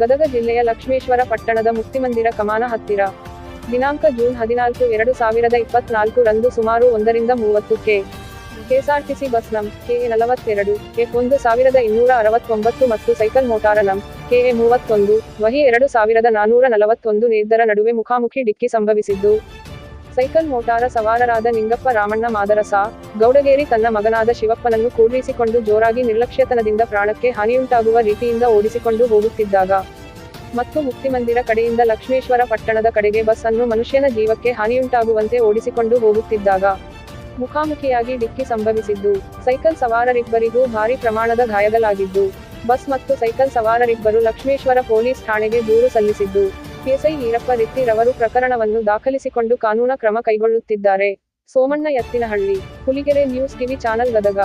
ಗದಗ ಜಿಲ್ಲೆಯ ಲಕ್ಷ್ಮೇಶ್ವರ ಪಟ್ಟಣದ ಮುಕ್ತಿಮಂದಿರ ಕಮಾನ ಹತ್ತಿರ. ದಿನಾಂಕ ಜೂನ್ ಹದಿನಾಲ್ಕು ಎರಡು ಸಾವಿರದ ಇಪ್ಪತ್ನಾಲ್ಕು ರಂದು ಸುಮಾರು ಒಂದರಿಂದ ಮೂವತ್ತು ಕೆ. ಕೆಎಸ್ಆರ್ಟಿಸಿ ಬಸ್ ನಂ. ಕೆಎ ನಲವತ್ತೆರಡು ಎಫ್ ಒಂದು ಸಾವಿರದ ಇನ್ನೂರ ಅರವತ್ತೊಂಬತ್ತು ಮತ್ತು ಸೈಕಲ್ ಮೋಟಾರ ನಂ. ಕೆಎ ಮೂವತ್ತೊಂದು, ವಹಿ ಎರಡು ಸಾವಿರದ ನಾನೂರ ನಲವತ್ತೊಂದು ನಿರ್ಧರ ನಡುವೆ ಮುಖಾಮುಖಿ ಡಿಕ್ಕಿ ಸಂಭವಿಸಿದ್ದು. ಸೈಕಲ್ ಮೋಟಾರ ಸವಾರರಾದ ನಿಂಗಪ್ಪ ರಾಮಣ್ಣ ಮಾದರಸ, ಗೌಡಗೇರಿ ತನ್ನ ಮಗನಾದ ಶಿವಪ್ಪನನ್ನು ಕೂಡ್ರಿಸಿಕೊಂಡು ಜೋರಾಗಿ ನಿರ್ಲಕ್ಷ್ಯತನದಿಂದ ಪ್ರಾಣಕ್ಕೆ ಹಾನಿಯುಂಟಾಗುವ ರೀತಿಯಿಂದ ಓಡಿಸಿಕೊಂಡು ಹೋಗುತ್ತಿದ್ದಾಗ, ಮತ್ತು ಮುಕ್ತಿಮಂದಿರ ಕಡೆಯಿಂದ ಲಕ್ಷ್ಮೇಶ್ವರ ಪಟ್ಟಣದ ಕಡೆಗೆ ಬಸ್ ಅನ್ನು ಮನುಷ್ಯನ ಜೀವಕ್ಕೆ ಹಾನಿಯುಂಟಾಗುವಂತೆ ಓಡಿಸಿಕೊಂಡು ಹೋಗುತ್ತಿದ್ದಾಗ, ಮುಖಾಮುಖಿಯಾಗಿ ಡಿಕ್ಕಿ ಸಂಭವಿಸಿದ್ದು, ಸೈಕಲ್ ಸವಾರರಿಬ್ಬರಿಗೂ ಭಾರಿ ಪ್ರಮಾಣದ ಗಾಯಗಳಾಗಿದ್ದು, ಬಸ್ ಮತ್ತು ಸೈಕಲ್ ಸವಾರರಿಬ್ಬರು ಲಕ್ಷ್ಮೇಶ್ವರ ಪೊಲೀಸ್ ಠಾಣೆಗೆ ದೂರು ಸಲ್ಲಿಸಿದ್ದು. ಪಿಎಸ್ಐ ಈರಪ್ಪ ರಿತ್ತಿರವರು ಪ್ರಕರಣವನ್ನು ದಾಖಲಿಸಿಕೊಂಡು ಕಾನೂನ ಕ್ರಮ ಕೈಗೊಳ್ಳುತ್ತಿದ್ದಾರೆ. Somanna Ettinahalli Huligere news TV channel Gadag.